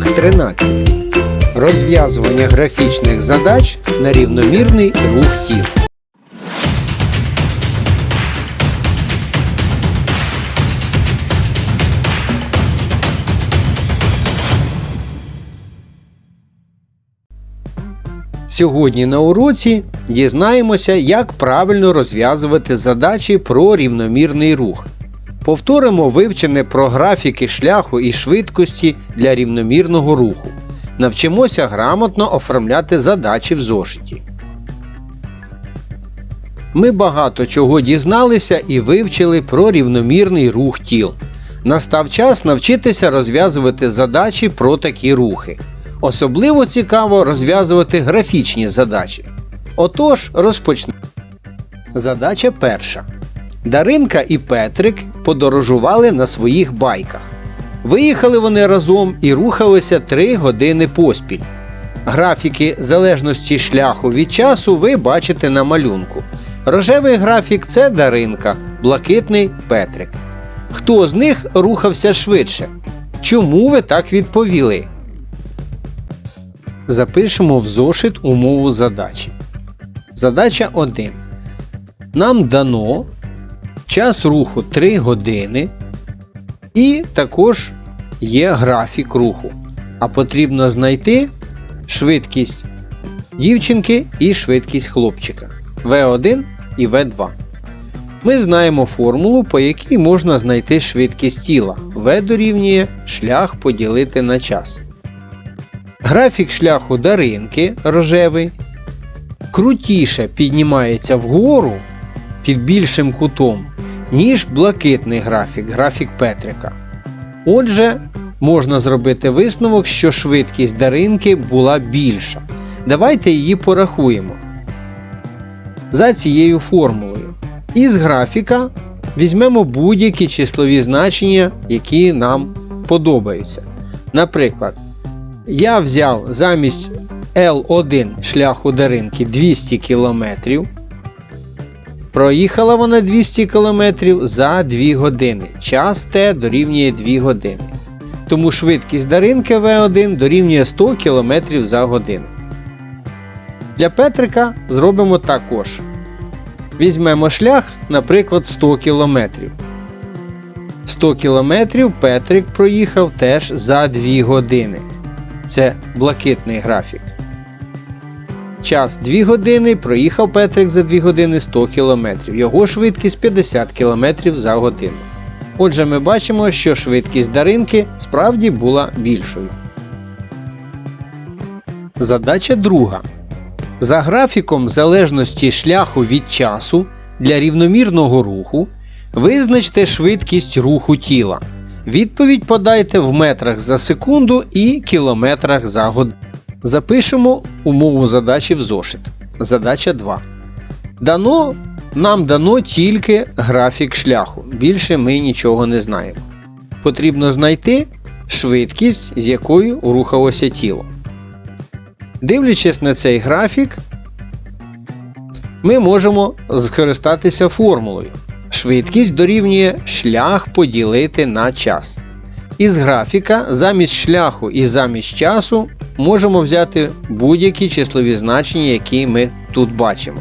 Урок 13. Розв'язування графічних задач на рівномірний рух тіл. Сьогодні на уроці дізнаємося, як правильно розв'язувати задачі про рівномірний рух. Повторимо вивчене про графіки шляху і швидкості для рівномірного руху. Навчимося грамотно оформляти задачі в зошиті. Ми багато чого дізналися і вивчили про рівномірний рух тіл. Настав час навчитися розв'язувати задачі про такі рухи. Особливо цікаво розв'язувати графічні задачі. Отож, розпочнемо. Задача перша. Даринка і Петрик подорожували на своїх байках. Виїхали вони разом і рухалися 3 години поспіль. Графіки залежності шляху від часу ви бачите на малюнку. Рожевий графік це Даринка, блакитний Петрик. Хто з них рухався швидше? Чому ви так відповіли? Запишемо в зошит умову задачі. Задача 1. Нам дано час руху 3 години. І також є графік руху. А потрібно знайти швидкість дівчинки і швидкість хлопчика V1 і V2. Ми знаємо формулу, по якій можна знайти швидкість тіла. V дорівнює шлях поділити на час. Графік шляху Даринки рожевий крутіше піднімається вгору під більшим кутом, ніж блакитний графік, графік Петрика. Отже, можна зробити висновок, що швидкість Даринки була більша. Давайте її порахуємо. За цією формулою. Із графіка візьмемо будь-які числові значення, які нам подобаються. Наприклад, я взяв замість L1 шляху Даринки 200 км. Проїхала вона 200 км за 2 години. Час Т дорівнює 2 години. Тому швидкість Даринки V1 дорівнює 100 км за годину. Для Петрика зробимо також. Візьмемо шлях, наприклад, 100 км. 100 км Петрик проїхав теж за 2 години. Це блакитний графік. Час 2 години проїхав Петрик за 2 години 100 км. Його швидкість 50 км за годину. Отже, ми бачимо, що швидкість Даринки справді була більшою. Задача друга. За графіком залежності шляху від часу для рівномірного руху визначте швидкість руху тіла. Відповідь подайте в метрах за секунду і кілометрах за годину. Запишемо умову задачі в зошит. Задача 2. Дано, нам дано тільки графік шляху. Більше ми нічого не знаємо. Потрібно знайти швидкість, з якою рухалося тіло. Дивлячись на цей графік, ми можемо скористатися формулою. Швидкість дорівнює шлях поділити на час. Із графіка замість шляху і замість часу можемо взяти будь-які числові значення, які ми тут бачимо.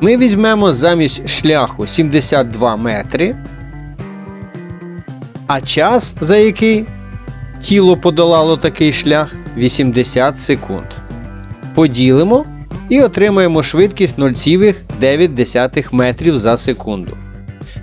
Ми візьмемо замість шляху 72 метри, а час, за який тіло подолало такий шлях 80 секунд. Поділимо і отримаємо швидкість 0,9 метрів за секунду.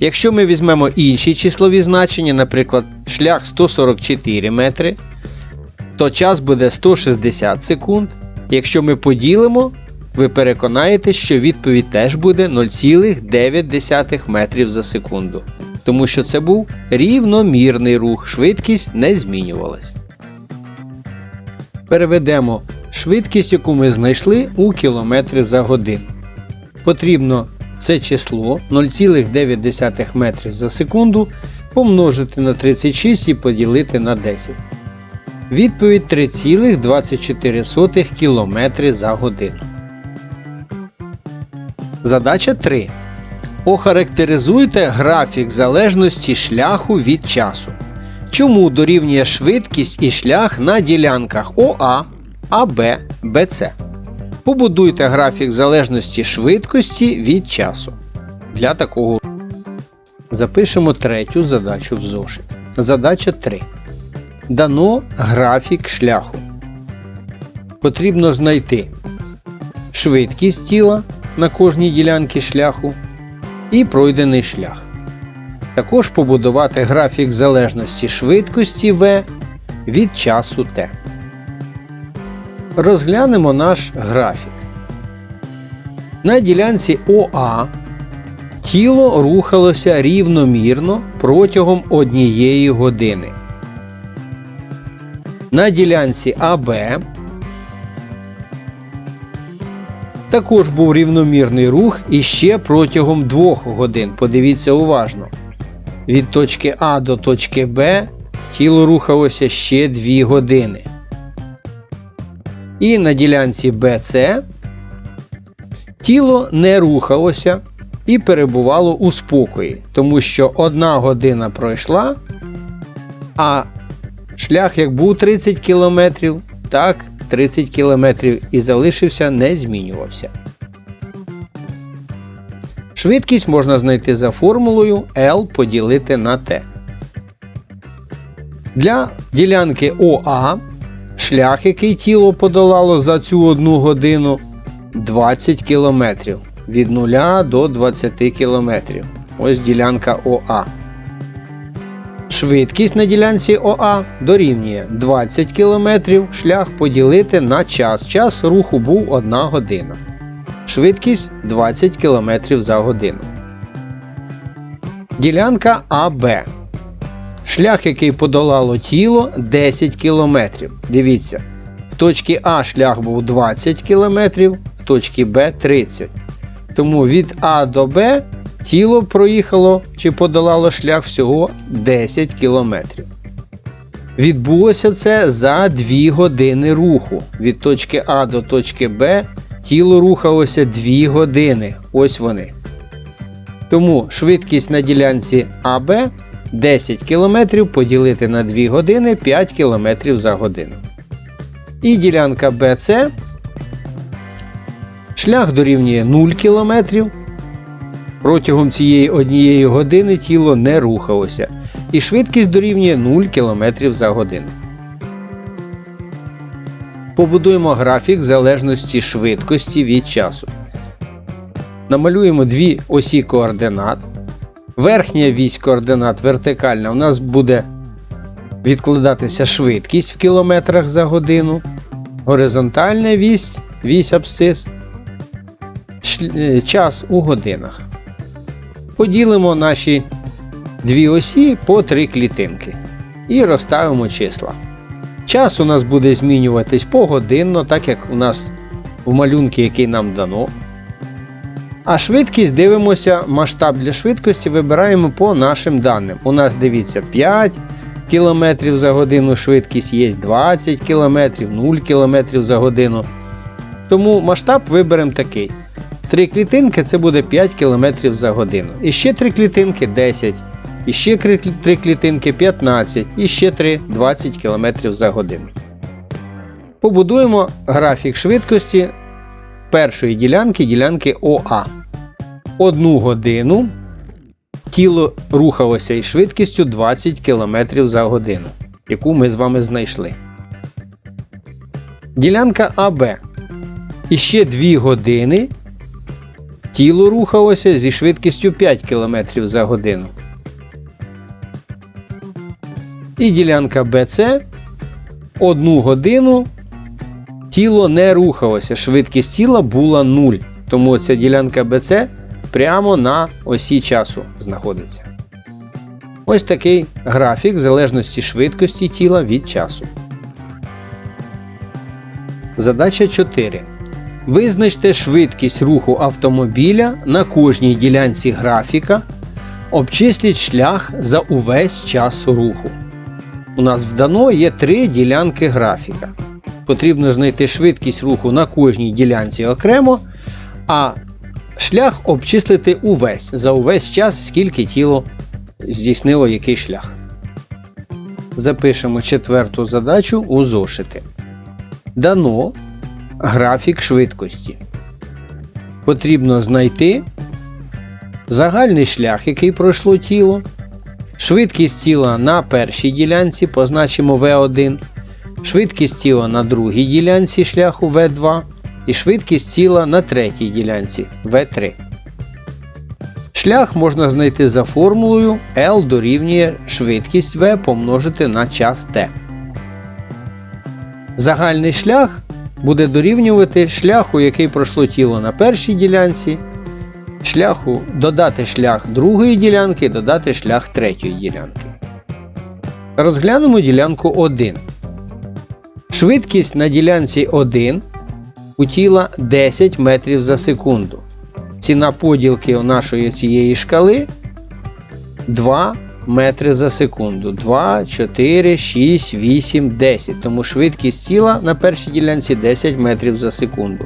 Якщо ми візьмемо інші числові значення, наприклад, шлях 144 метри, то час буде 160 секунд. Якщо ми поділимо, ви переконаєтесь, що відповідь теж буде 0,9 метрів за секунду. Тому що це був рівномірний рух, швидкість не змінювалась. Переведемо швидкість, яку ми знайшли у кілометри за годину. Потрібно це число 0,9 метрів за секунду помножити на 36 і поділити на 10. Відповідь 3,24 км за годину. Задача 3. Охарактеризуйте графік залежності шляху від часу. Чому дорівнює швидкість і шлях на ділянках ОА, АБ, БЦ? Побудуйте графік залежності швидкості від часу. Для такого запишемо третю задачу в зошит. Задача 3. Дано графік шляху. Потрібно знайти швидкість тіла на кожній ділянці шляху і пройдений шлях. Також побудувати графік залежності швидкості V від часу T. Розглянемо наш графік. На ділянці ОА тіло рухалося рівномірно протягом однієї години. На ділянці АБ також був рівномірний рух іще протягом 2 годин. Подивіться уважно. Від точки А до точки Б тіло рухалося ще 2 години. І на ділянці BC тіло не рухалося і перебувало у спокої, тому що одна година пройшла, а шлях як був 30 км, так 30 км і залишився, не змінювався. Швидкість можна знайти за формулою L поділити на T. Для ділянки ОА шлях, який тіло подолало за цю одну годину 20 км від 0 до 20 км. Ось ділянка ОА. Швидкість на ділянці ОА дорівнює 20 км шлях поділити на час. Час руху був 1 година. Швидкість 20 км за годину. Ділянка АБ. Шлях, який подолало тіло 10 км. Дивіться. В точці А шлях був 20 км, в точці Б 30 Тому від А до Б тіло проїхало чи подолало шлях всього 10 км. Відбулося це за 2 години руху. Від точки А до точки Б тіло рухалося 2 години. Ось вони. Тому швидкість на ділянці АБ 10 км поділити на 2 години 5 км за годину. І ділянка BC шлях дорівнює 0 км. Протягом цієї однієї години тіло не рухалося. І швидкість дорівнює 0 км за годину. Побудуємо графік залежності швидкості від часу. Намалюємо дві осі координат. Верхня вісь координат вертикальна у нас буде відкладатися швидкість в кілометрах за годину. Горизонтальна вісь, вісь абсцис, час у годинах. Поділимо наші дві осі по три клітинки і розставимо числа. Час у нас буде змінюватись погодинно, так як у нас в малюнку, який нам дано. А швидкість дивимося, масштаб для швидкості вибираємо по нашим даним. У нас дивіться 5 км за годину швидкість є 20 км, 0 км за годину. Тому масштаб виберемо такий. 3 клітинки це буде 5 км за годину. І ще 3 клітинки 10 і ще 3 клітинки 15, і ще 3 20 км за годину. Побудуємо графік швидкості першої ділянки ділянки ОА. Одну годину тіло рухалося із швидкістю 20 км за годину, яку ми з вами знайшли. Ділянка АБ. І ще 2 години тіло рухалося зі швидкістю 5 км за годину. І ділянка BC одну годину тіло не рухалося. Швидкість тіла була 0. Тому ця ділянка BC прямо на осі часу знаходиться. Ось такий графік залежності швидкості тіла від часу. Задача 4. Визначте швидкість руху автомобіля на кожній ділянці графіка. Обчисліть шлях за увесь час руху. У нас вдано є три ділянки графіка. Потрібно знайти швидкість руху на кожній ділянці окремо, а шлях обчислити увесь за увесь час, скільки тіло здійснило який шлях. Запишемо четверту задачу у зошити. Дано графік швидкості. Потрібно знайти загальний шлях, який пройшло тіло, швидкість тіла на першій ділянці, позначимо V1, швидкість тіла на другій ділянці шляху V2 і швидкість тіла на третій ділянці V3. Шлях можна знайти за формулою L дорівнює швидкість V помножити на час t. Загальний шлях буде дорівнювати шляху, який пройшло тіло на першій ділянці, шляху додати шлях другої ділянки додати шлях третьої ділянки. Розглянемо ділянку 1. Швидкість на ділянці 1 у тіла 10 метрів за секунду. Ціна поділки у нашої цієї шкали 2 метри за секунду. 2, 4, 6, 8, 10. Тому швидкість тіла на першій ділянці 10 метрів за секунду.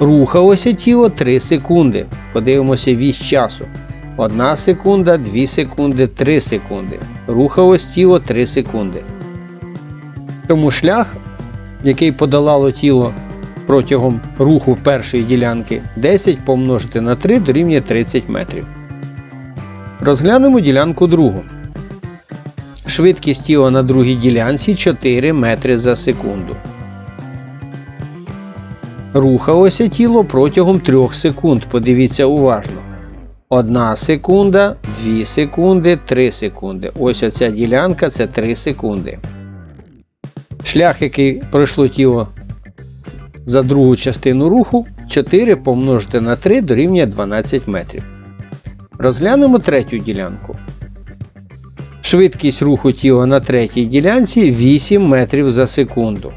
Рухалося тіло 3 секунди. Подивимося вісь часу. 1 секунда, 2 секунди, 3 секунди. Рухалось тіло 3 секунди. Тому шлях, який подолало тіло протягом руху першої ділянки 10 помножити на 3 дорівнює 30 метрів. Розглянемо ділянку другу. Швидкість тіла на другій ділянці 4 метри за секунду. Рухалося тіло протягом 3 секунд. Подивіться уважно. 1 секунда, 2 секунди, 3 секунди. Ось оця ділянка це 3 секунди. Шлях, який пройшло тіло за другу частину руху 4 помножити на 3 дорівнює 12 метрів. Розглянемо третю ділянку. Швидкість руху тіла на третій ділянці 8 метрів за секунду.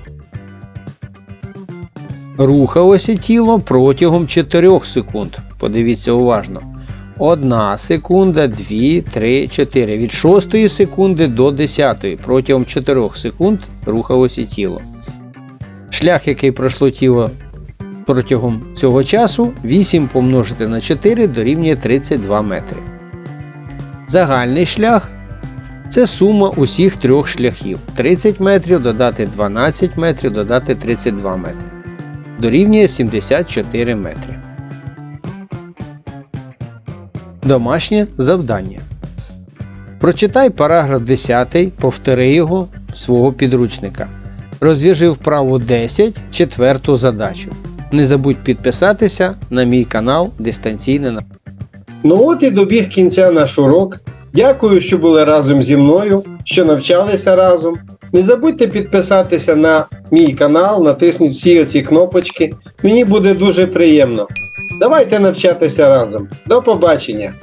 Рухалося тіло протягом 4 секунд. Подивіться уважно. 1 секунда, 2, 3, 4. Від 6 секунди до 10 протягом 4 секунд рухалося тіло. Шлях, який пройшло тіло протягом цього часу, 8 помножити на 4 дорівнює 32 метри. Загальний шлях це сума усіх трьох шляхів. 30 метрів додати 12 метрів додати 32 метри. Дорівнює 74 метри. Домашнє завдання. Прочитай параграф 10, повтори його свого підручника. Розв'яжи вправу 10, четверту задачу. Не забудь підписатися на мій канал Дистанційне на. Ну от і добіг кінця наш урок. Дякую, що були разом зі мною, що навчалися разом. Не забудьте підписатися на мій канал, натисніть всі оці кнопочки. Мені буде дуже приємно. Давайте навчатися разом. До побачення!